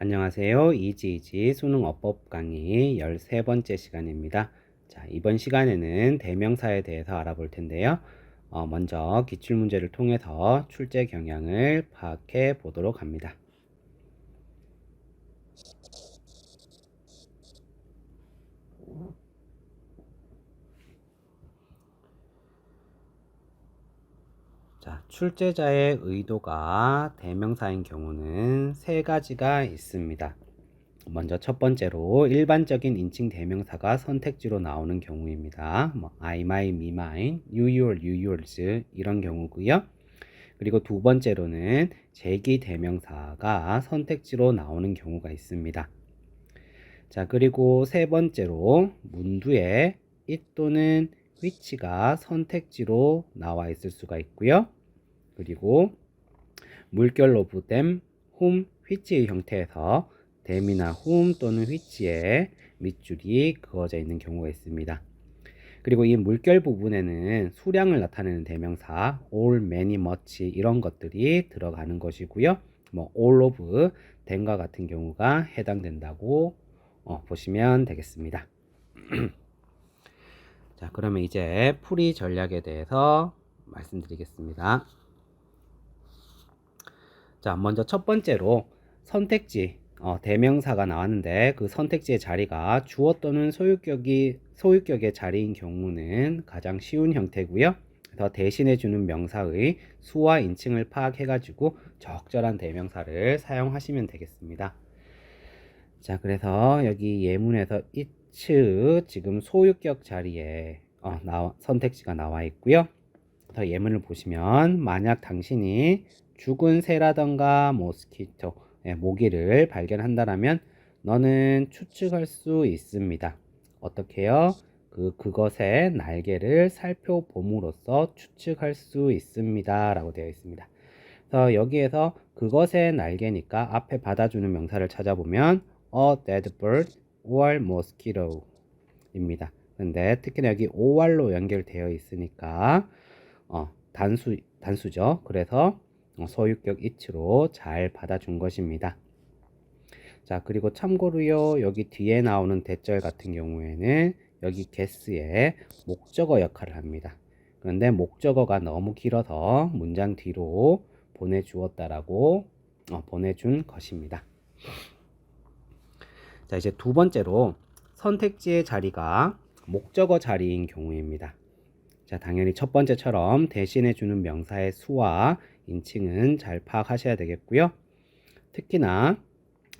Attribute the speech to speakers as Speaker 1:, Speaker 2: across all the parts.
Speaker 1: 안녕하세요. 이지이지 수능 어법 강의 13번째 시간입니다. 자, 이번 시간에는 대명사에 대해서 알아볼 텐데요. 어, 먼저 기출문제를 통해서 출제 경향을 파악해 보도록 합니다. 자, 출제자의 의도가 대명사인 경우는 세 가지가 있습니다. 먼저 첫 번째로 일반적인 인칭 대명사가 선택지로 나오는 경우입니다. 뭐 I, my, me, mine, you, your, you, yours 이런 경우고요. 그리고 두 번째로는 제기 대명사가 선택지로 나오는 경우가 있습니다. 자, 그리고 세 번째로 문두에 it 또는 which가 선택지로 나와 있을 수가 있고요. 그리고 물결 of them, whom, which의 형태에서 them이나 whom 또는 which의 밑줄이 그어져 있는 경우가 있습니다. 그리고 이 물결 부분에는 수량을 나타내는 대명사 all, many, much 이런 것들이 들어가는 것이고요. 뭐 all of them과 같은 경우가 해당된다고 어, 보시면 되겠습니다. 자, 그러면 이제 풀이 전략에 대해서 말씀드리겠습니다. 자, 먼저 첫 번째로 선택지 어, 대명사가 나왔는데 그 선택지의 자리가 주어 또는 소유격이 소유격의 자리인 경우는 가장 쉬운 형태고요. 더 대신해 주는 명사의 수와 인칭을 파악해 가지고 적절한 대명사를 사용하시면 되겠습니다. 자, 그래서 여기 예문에서 it 지금 소유격 자리에 어, 나와, 선택지가 나와 있고요. 더 예문을 보시면 만약 당신이 죽은 새라던가 모스키토, 예, 모기를 발견한다라면 너는 추측할 수 있습니다. 어떻게요? 그 그것의 날개를 살펴봄으로써 추측할 수 있습니다. 라고 되어 있습니다. 그래서 여기에서 그것의 날개니까 앞에 받아주는 명사를 찾아보면 a dead bird or mosquito 입니다. 근데 특히나 여기 OR로 연결되어 있으니까 어, 단수 단수죠. 그래서 어, 소유격 it로 잘 받아준 것입니다. 자, 그리고 참고로요, 여기 뒤에 나오는 대절 같은 경우에는 여기 guess의 목적어 역할을 합니다. 그런데 목적어가 너무 길어서 문장 뒤로 보내주었다라고 어, 보내준 것입니다. 자, 이제 두 번째로 선택지의 자리가 목적어 자리인 경우입니다. 자, 당연히 첫 번째처럼 대신해 주는 명사의 수와 인칭은 잘 파악하셔야 되겠고요. 특히나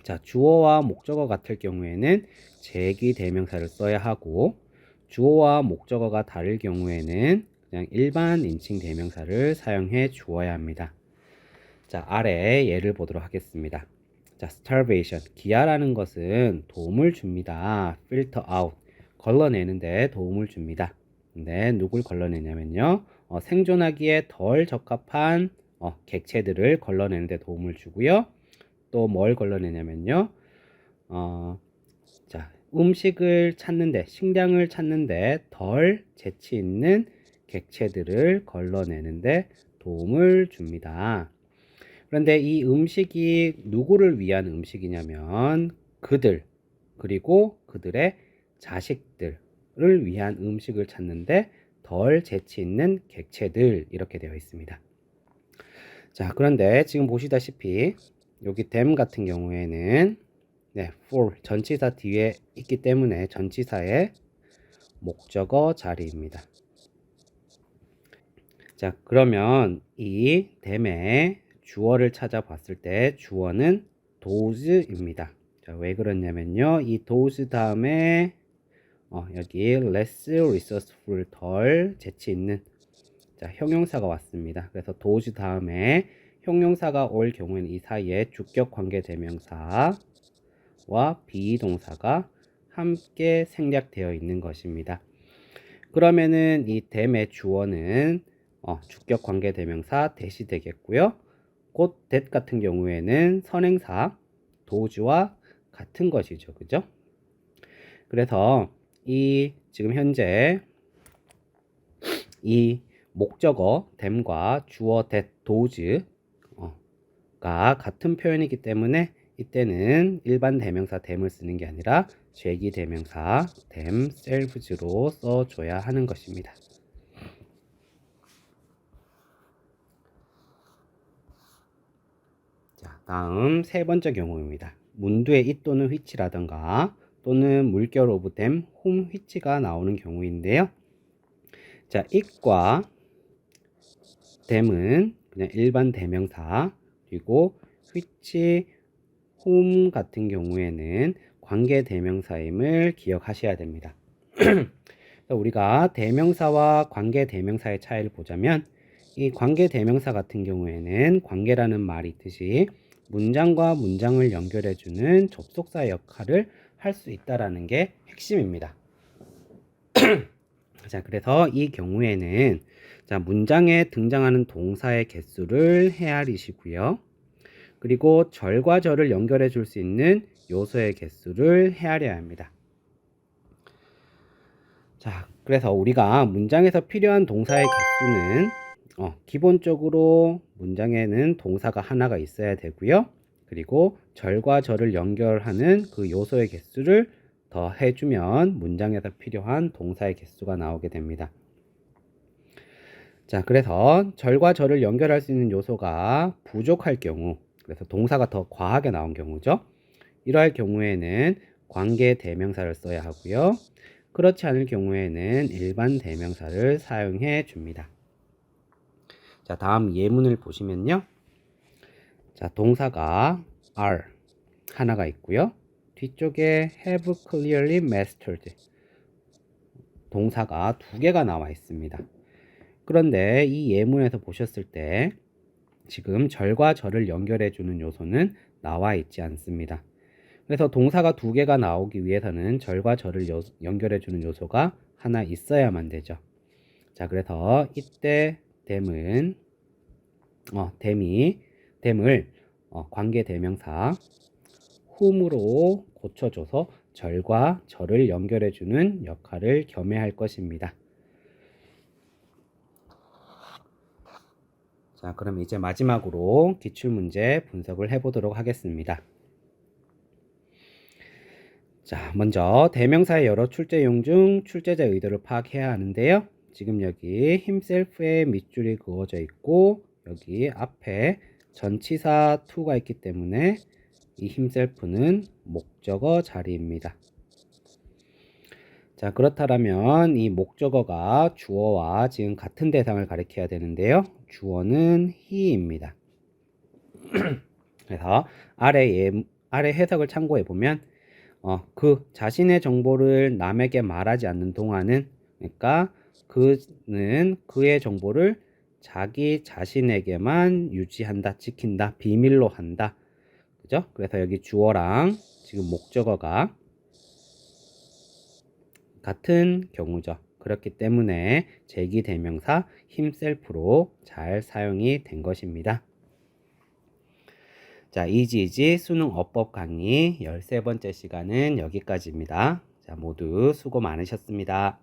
Speaker 1: 자, 주어와 목적어 같을 경우에는 제기 대명사를 써야 하고 주어와 목적어가 다를 경우에는 그냥 일반 인칭 대명사를 사용해 주어야 합니다. 자, 아래 예를 보도록 하겠습니다. 자, starvation. 기아라는 것은 도움을 줍니다. filter out. 걸러내는데 도움을 줍니다. 근데 누굴 걸러내냐면요. 어, 생존하기에 덜 적합한 어, 객체들을 걸러내는데 도움을 주고요. 또 뭘 걸러내냐면요. 어, 자, 음식을 찾는데, 식량을 찾는데 덜 재치 있는 객체들을 걸러내는데 도움을 줍니다. 그런데 이 음식이 누구를 위한 음식이냐면 그들, 그리고 그들의 자식들을 위한 음식을 찾는데 덜 재치 있는 객체들 이렇게 되어 있습니다. 자, 그런데 지금 보시다시피 여기 them 같은 경우에는 네, for 전치사 뒤에 있기 때문에 전치사의 목적어 자리입니다. 자, 그러면 이 them의 주어를 찾아봤을 때 주어는 does입니다. 자, 왜 그러냐면요. 이 does 다음에 어, 여기 less resourceful 덜 재치 있는 자, 형용사가 왔습니다. 그래서 does 다음에 형용사가 올 경우에는 이 사이에 주격 관계 대명사와 비동사가 함께 생략되어 있는 것입니다. 그러면은 이 them의 주어는 어, 주격 관계 대명사 대시 되겠고요. 곧 that 같은 경우에는 선행사 도주와 같은 것이죠. 그죠? 그래서 이 지금 현재 이 목적어 them과 주어 that, does가 같은 표현이기 때문에 이때는 일반 대명사 댐을 쓰는 게 아니라 죄기 대명사 themselves로 써줘야 하는 것입니다. 자, 다음 세 번째 경우입니다. 문두에 it 또는 which라던가 또는 물결 오브 them, whom, which가 나오는 경우인데요. 자, it과 them은 그냥 일반 대명사 그리고 which, whom 같은 경우에는 관계 대명사임을 기억하셔야 됩니다. 우리가 대명사와 관계 대명사의 차이를 보자면 이 관계 대명사 같은 경우에는 관계라는 말이 있듯이 문장과 문장을 연결해주는 접속사 역할을 할 수 있다라는 게 핵심입니다. 자, 그래서 이 경우에는 자, 문장에 등장하는 동사의 개수를 헤아리시고요. 그리고 절과 절을 연결해 줄 수 있는 요소의 개수를 헤아려야 합니다. 자, 그래서 우리가 문장에서 필요한 동사의 개수는 어, 기본적으로 문장에는 동사가 하나가 있어야 되고요. 그리고 절과 절을 연결하는 그 요소의 개수를 더 해주면 문장에서 필요한 동사의 개수가 나오게 됩니다. 자, 그래서 절과 절을 연결할 수 있는 요소가 부족할 경우, 그래서 동사가 더 과하게 나온 경우죠. 이러할 경우에는 관계 대명사를 써야 하고요. 그렇지 않을 경우에는 일반 대명사를 사용해 줍니다. 자, 다음 예문을 보시면요. 자, 동사가 are 하나가 있고요. 뒤쪽에 have clearly mastered 동사가 두 개가 나와 있습니다. 그런데 이 예문에서 보셨을 때 지금 절과 절을 연결해 주는 요소는 나와 있지 않습니다. 그래서 동사가 두 개가 나오기 위해서는 절과 절을 연결해 주는 요소가 하나 있어야만 되죠. 자, 그래서 이때 댐은 어, 댐이 댐을 어, 관계 대명사 whom으로 고쳐줘서 절과 절을 연결해 주는 역할을 겸해할 것입니다. 자, 그럼 이제 마지막으로 기출문제 분석을 해보도록 하겠습니다. 자, 먼저 대명사의 여러 출제용 중 출제자의 의도를 파악해야 하는데요. 지금 여기 himself의 밑줄이 그어져 있고 여기 앞에 전치사 to가 있기 때문에 이 himself는 목적어 자리입니다. 자, 그렇다면 이 목적어가 주어와 지금 같은 대상을 가리켜야 되는데요. 주어는 he입니다. 그래서 아래 예, 아래 해석을 참고해 보면 어, 그 자신의 정보를 남에게 말하지 않는 동안은 그러니까 그는 그의 정보를 자기 자신에게만 유지한다, 지킨다, 비밀로 한다. 그죠? 그래서 여기 주어랑 지금 목적어가 같은 경우죠. 그렇기 때문에 제기 대명사 himself로 잘 사용이 된 것입니다. 자, 이지이지 수능 어법 강의 13번째 시간은 여기까지입니다. 자, 모두 수고 많으셨습니다.